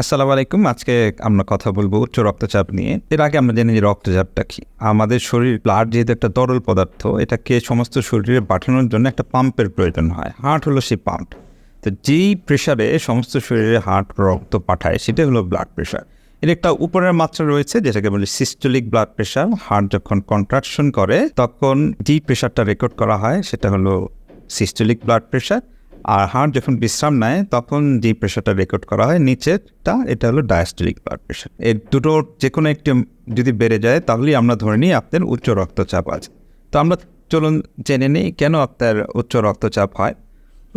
আসসালামু আলাইকুম। আজকে আমরা কথা বলব উচ্চ রক্তচাপ নিয়ে। এর আগে আমরা জানি যে রক্তচাপটা কি? আমাদের শরীর, ব্লাড যেহেতু একটা তরল পদার্থ, এটাকে সমস্ত শরীরে পাঠানোর জন্য একটা পাম্পের প্রয়োজন হয়। হার্ট হলো সেই পাম্প। তো যেই প্রেশারে সমস্ত শরীরে হার্ট রক্ত পাঠায় সেটা হলো ব্লাড প্রেশার এর একটা উপরের মাত্রা রয়েছে, যেটাকে বলি সিস্টোলিক ব্লাড প্রেশার হার্ট যখন কন্ট্রাকশন করে, তখন যেই প্রেশারটা রেকর্ড করা হয়, সেটা হলো সিস্টোলিক ব্লাড প্রেশার আর হার্ট যখন বিশ্রাম নেয়, তখন যে প্রেশারটা রেকর্ড করা হয়, নিচেরটা এটা হলো ডায়াস্টোলিক ব্লাড প্রেশার এর দুটো যে কোনো একটি যদি বেড়ে যায়, তাহলেই আমরা ধরে নিই আপনার উচ্চ রক্তচাপ আছে। তো আমরা চলুন জেনে নিই কেন আপনার উচ্চ রক্তচাপ হয়।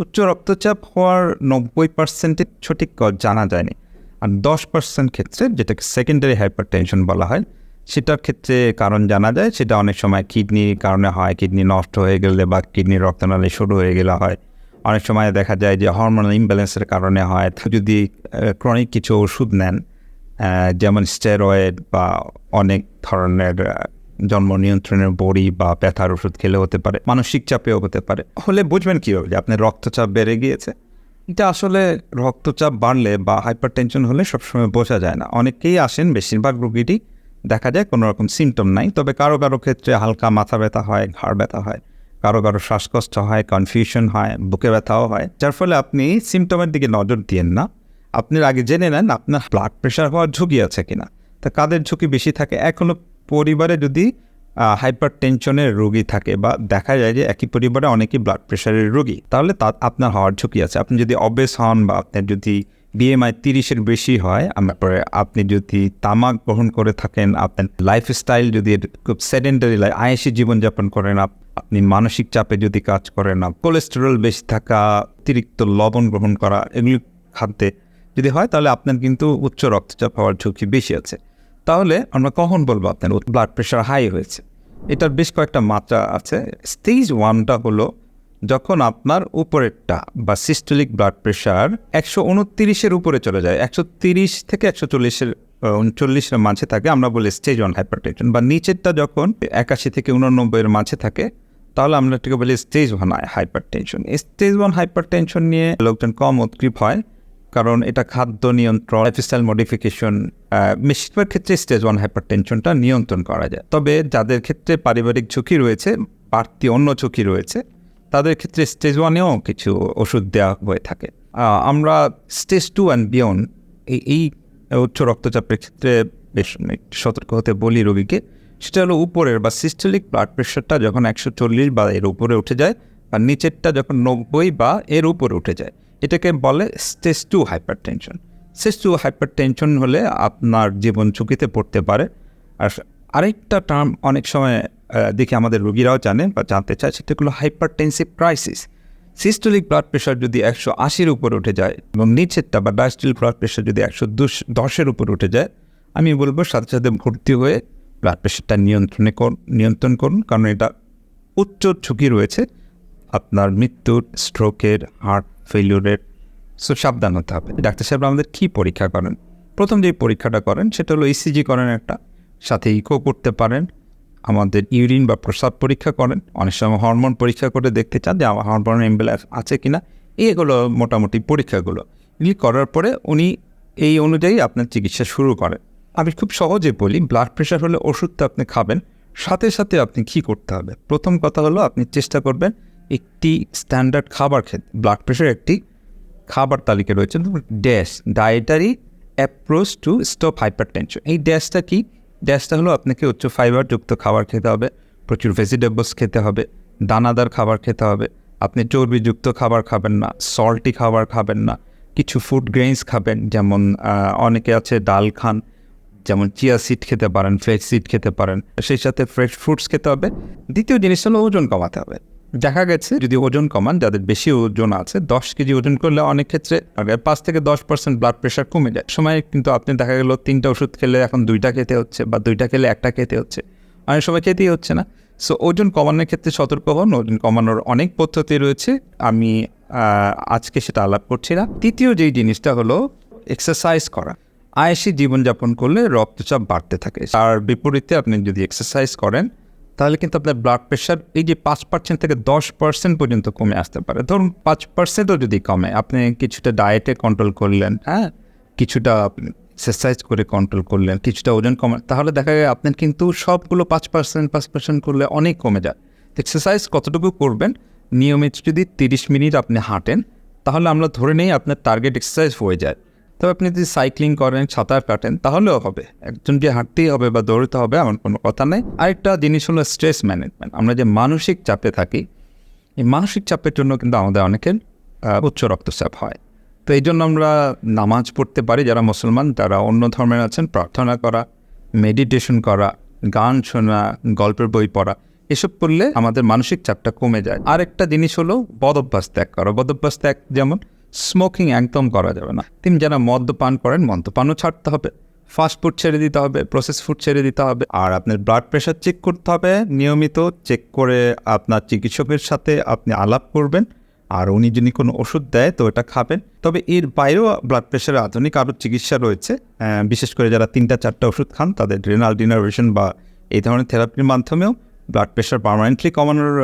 উচ্চ রক্তচাপ হওয়ার নব্বই পার্সেন্টের সঠিক জানা যায়নি। আর দশ পার্সেন্ট ক্ষেত্রে, যেটাকে সেকেন্ডারি হাইপার টেনশন বলা হয়, সেটার ক্ষেত্রে কারণ জানা যায়। সেটা অনেক সময় কিডনির কারণে হয় কিডনি নষ্ট হয়ে গেলে বা কিডনির রক্তনালী শুরু হয়ে গেলে হয়। অনেক সময় দেখা যায় যে হরমোনাল ইমব্যালেন্সের কারণে হয়। যদি ক্রনিক কিছু ওষুধ নেন যেমন স্টেরয়েড বা অনেক ধরনের জন্ম নিয়ন্ত্রণের বড়ি বা ব্যথার ওষুধ খেলে হতে পারে, মানসিক চাপেও হতে পারে। হলে বুঝবেন কীভাবে যে আপনার রক্তচাপ বেড়ে গিয়েছে। এটা আসলে রক্তচাপ বাড়লে বা হাইপার টেনশন হলে সবসময় বোঝা যায় না। অনেকেই আসেন, বেশিরভাগ রোগীরই দেখা যায় কোনো রকম সিমটম নাই। তবে কারও কারও ক্ষেত্রে হালকা মাথা ব্যথা হয়, ঘাড় ব্যথা হয়। কারও কারও শ্বাসকষ্ট হয় কনফিউশন হয়, বুকে ব্যথাও হয়। যার ফলে আপনি সিমটমের দিকে নজর দিয়েন না। আপনি আগে জেনে নেন আপনার ব্লাড প্রেশার হওয়ার ঝুঁকি আছে কিনা। তা কাদের ঝুঁকি বেশি থাকে? এখনও পরিবারে যদি হাইপার টেনশনের রোগী থাকে বা দেখা যায় যে একই পরিবারে অনেকেই ব্লাড প্রেশারের রোগী, তাহলে তা আপনার হওয়ার ঝুঁকি আছে। আপনি যদি অবেস হন বা আপনার যদি বিএমআই তিরিশের বেশি হয় আমার আপনি যদি তামাক গ্রহণ করে থাকেন, আপনার লাইফস্টাইল যদি খুব সেডেন্টারি লাইফ আয়েসি জীবনযাপন করেন আপনি মানসিক চাপে যদি কাজ করেন না কোলেস্টেরল বেশি থাকা, অতিরিক্ত লবণ গ্রহণ করা, এগুলি খাদ্যে যদি হয়, তাহলে আপনার কিন্তু উচ্চ রক্তচাপ হওয়ার ঝুঁকি বেশি আছে। তাহলে আমরা কখন বলব আপনার ব্লাড প্রেশার হাই হয়েছে? এটার বেশ কয়েকটা মাত্রা আছে। স্টেজ ওয়ানটা হলো যখন আপনার উপরেরটা বা সিস্টোলিক ব্লাড প্রেশার একশো উনত্রিশের উপরে চলে যায়। একশো তিরিশ থেকে একশো চল্লিশের উনচল্লিশের মাঝে থাকে, আমরা বলি স্টেজ ওয়ান হাইপারটেনশন বা নিচেরটা যখন একাশি থেকে উননব্বইয়ের মাঝে থাকে তাহলে আমরা এটাকে বলি stage one hypertension stage one hypertension নিয়ে লোকজন কম উদ্গ্রীব হয়, কারণ এটা খাদ্য নিয়ন্ত্রণ লাইফস্টাইল মডিফিকেশন বেশিরভাগ ক্ষেত্রে স্টেজ ওয়ান হাইপার টেনশনটা নিয়ন্ত্রণ করা যায়। তবে যাদের ক্ষেত্রে পারিবারিক ঝুঁকি রয়েছে, বাড়তি অন্য ঝুঁকি রয়েছে, তাদের ক্ষেত্রে স্টেজ ওয়ানেও কিছু ওষুধ দেওয়া হয়ে থাকে। আমরা স্টেজ টু অ্যান্ড বিয়ন্ড এই উচ্চ রক্তচাপের ক্ষেত্রে বেশ সতর্ক হতে বলি রোগীকে। সেটা হলো উপরের বা সিস্টোলিক ব্লাড প্রেশারটা যখন একশো চল্লিশ বা এর উপরে উঠে যায় আর নিচেরটা যখন নব্বই বা এর উপরে উঠে যায়, এটাকে বলে stage two hypertension stage two hypertension হলে আপনার জীবন ঝুঁকিতে পড়তে পারে। আর আরেকটা টার্ম অনেক সময় দেখি আমাদের রোগীরাও জানে বা জানতে চায়, সেটা হলো hypertensive crisis systolic blood pressure যদি একশো আশির উপর উঠে যায় এবং নিচেরটা বা ডায়াস্টোলিক ব্লাড প্রেশার যদি একশো দশের উপর উঠে যায়, আমি বলব সাথে সাথে ভর্তি হয়ে ব্লাড প্রেশারটা নিয়ন্ত্রণে নিয়ন্ত্রণ করুন, কারণ এটা উচ্চ ঝুঁকি রয়েছে। আপনার মৃত্যুর স্ট্রোকের হার্ট ফেলিওরের সো সাবধান হতে হবে। ডাক্তার সাহেব আমাদের কী পরীক্ষা করেন? প্রথম যে পরীক্ষাটা করেন, সেটা হলো ইসিজি করেন একটা সাথে ইকো করতে পারেন। আমাদের ইউরিন বা প্রস্রাব পরীক্ষা করেন। অনেক সময় হরমোন পরীক্ষা করে দেখতে চান যে আমার হরমোন এম্বুলেন্স আছে কি না এইগুলো মোটামুটি পরীক্ষাগুলো। এগুলি করার পরে উনি এই অনুযায়ী আপনার চিকিৎসা শুরু করেন। আমি খুব সহজে বলি ব্লাড প্রেশার হলে ওষুধটা আপনি খাবেন। সাথে সাথে আপনি কি করতে হবে? প্রথম কথা হলো আপনি চেষ্টা করবেন একটি স্ট্যান্ডার্ড খাবার খেতে। ব্লাড প্রেশার একটি খাবার তালিকা রয়েছে DASH dietary approach to stop hypertension এই ড্যাশটা কি? ড্যাশটা হলো আপনাকে উচ্চ ফাইবারযুক্ত খাবার খেতে হবে, প্রচুর ভেজিটেবলস খেতে হবে, দানাদার খাবার খেতে হবে, আপনি চর্বিযুক্ত খাবার খাবেন না সল্টি খাবার খাবেন না, কিছু ফুড গ্রেইনস খাবেন, যেমন অনেকে আছে ডাল খান যেমন চিয়া সিড খেতে পারেন ফ্রেশ সিড খেতে পারেন, সেই সাথে ফ্রেশ ফ্রুটস খেতে হবে। দ্বিতীয় জিনিস হলো ওজন কমাতে হবে। দেখা গেছে যদি ওজন কমান, যাদের বেশি ওজন আছে, দশ কেজি ওজন করলে অনেক ক্ষেত্রে পাঁচ থেকে দশ পার্সেন্ট ব্লাড প্রেশার কমে যায়। সময় কিন্তু আপনি দেখা গেল তিনটা ওষুধ খেলে এখন দুইটা খেতে হচ্ছে বা দুইটা খেলে একটা খেতে হচ্ছে। অনেক সময় খেতেই হচ্ছে না। সো ওজন কমানোর ক্ষেত্রে সতর্ক হন। ওজন কমানোর অনেক পদ্ধতি রয়েছে। আমি আজকে সেটা আলাপ করছি না। তৃতীয় যেই জিনিসটা হলো এক্সারসাইজ করা। আয়েসি জীবনযাপন করলে রক্তচাপ বাড়তে থাকে। আর বিপরীতে আপনি যদি এক্সারসাইজ করেন, তাহলে কিন্তু আপনার ব্লাড প্রেশার এই যে পাঁচ পার্সেন্ট থেকে দশ পার্সেন্ট পর্যন্ত কমে আসতে পারে। ধরুন পাঁচ পার্সেন্টও যদি কমে, আপনি কিছুটা ডায়েটে কন্ট্রোল করলেন হ্যাঁ? কিছুটা আপনি এক্সারসাইজ করে কন্ট্রোল করলেন, কিছুটা ওজন কমা তাহলে দেখা যায় আপনার কিন্তু সবগুলো পাঁচ পার্সেন্ট পাঁচ পার্সেন্ট করলে অনেক কমে যায়। এক্সারসাইজ কতটুকু করবেন? নিয়মিত যদি তিরিশ মিনিট আপনি হাঁটেন, তাহলে আমরা ধরে নেই আপনার টার্গেট এক্সারসাইজ হয়ে যায়। তবে আপনি যদি সাইক্লিং করেন, সাঁতার কাটেন, তাহলেও হবে। একজনকে হাঁটতেই হবে বা দৌড়তে হবে এমন কোনো কথা নেই। আরেকটা জিনিস হলো স্ট্রেস ম্যানেজমেন্ট। আমরা যে মানসিক চাপে থাকি, এই মানসিক চাপের জন্য কিন্তু আমাদের অনেকের উচ্চ রক্তচাপ হয়। তো এই জন্য আমরা নামাজ পড়তে পারি। যারা মুসলমান, তারা অন্য ধর্মের আছেন, প্রার্থনা করা, মেডিটেশন করা, গান শোনা, গল্পের বই পড়া, এসব করলে আমাদের মানসিক চাপটা কমে যায়। আরেকটা জিনিস হলো বদভ্যাস ত্যাগ করা। বদভ্যাস ত্যাগ যেমন স্মোকিং একদম করা যাবে না। তিনি যারা মদ্যপান করেন মদ্যপানও ছাড়তে হবে। ফাস্ট ফুড ছেড়ে দিতে হবে প্রসেস ফুড ছেড়ে দিতে হবে। আর আপনার ব্লাড প্রেশার চেক করতে হবে, নিয়মিত চেক করে আপনার চিকিৎসকের সাথে আপনি আলাপ করবেন। আর উনি যদি কোনো ওষুধ দেয়, তো এটা খাবেন। তবে এর বাইরেও ব্লাড প্রেশারের আধুনিক আরও চিকিৎসা রয়েছে। বিশেষ করে যারা তিনটা, চারটা ওষুধ খান, তাদের রেনাল ডিনারেশন বা এই ধরনের থেরাপির মাধ্যমেও ব্লাড প্রেশার পার্মানেন্টলি কমানোর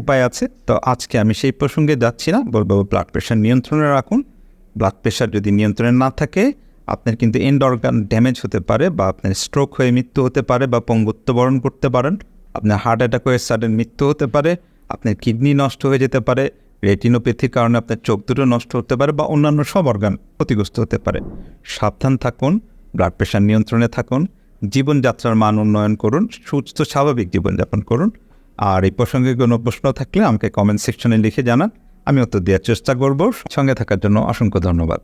উপায় আছে। তো আজকে আমি সেই প্রসঙ্গে যাচ্ছি না, বলব ব্লাড প্রেশার নিয়ন্ত্রণে রাখুন। ব্লাড প্রেশার যদি নিয়ন্ত্রণে না থাকে, আপনার কিন্তু এন্ড অর্গান ড্যামেজ হতে পারে বা আপনার স্ট্রোক হয়ে মৃত্যু হতে পারে বা পঙ্গুত্ব বরণ করতে পারেন। আপনার হার্ট অ্যাটাক হয়ে সাডেন মৃত্যু হতে পারে, আপনার কিডনি নষ্ট হয়ে যেতে পারে রেটিনোপ্যাথির কারণে আপনার চোখ দুটো নষ্ট হতে পারে বা অন্যান্য সব অর্গান ক্ষতিগ্রস্ত হতে পারে। সাবধান থাকুন ব্লাড প্রেশার নিয়ন্ত্রণে থাকুন। জীবনযাত্রার মান উন্নয়ন করুন, সুস্থ, স্বাভাবিক জীবনযাপন করুন। আর এই প্রসঙ্গে কোনো প্রশ্ন থাকলে আমাকে কমেন্ট সেকশনে লিখে জানান। আমি উত্তর দেওয়ার চেষ্টা করব। সঙ্গে থাকার জন্য অসংখ্য ধন্যবাদ।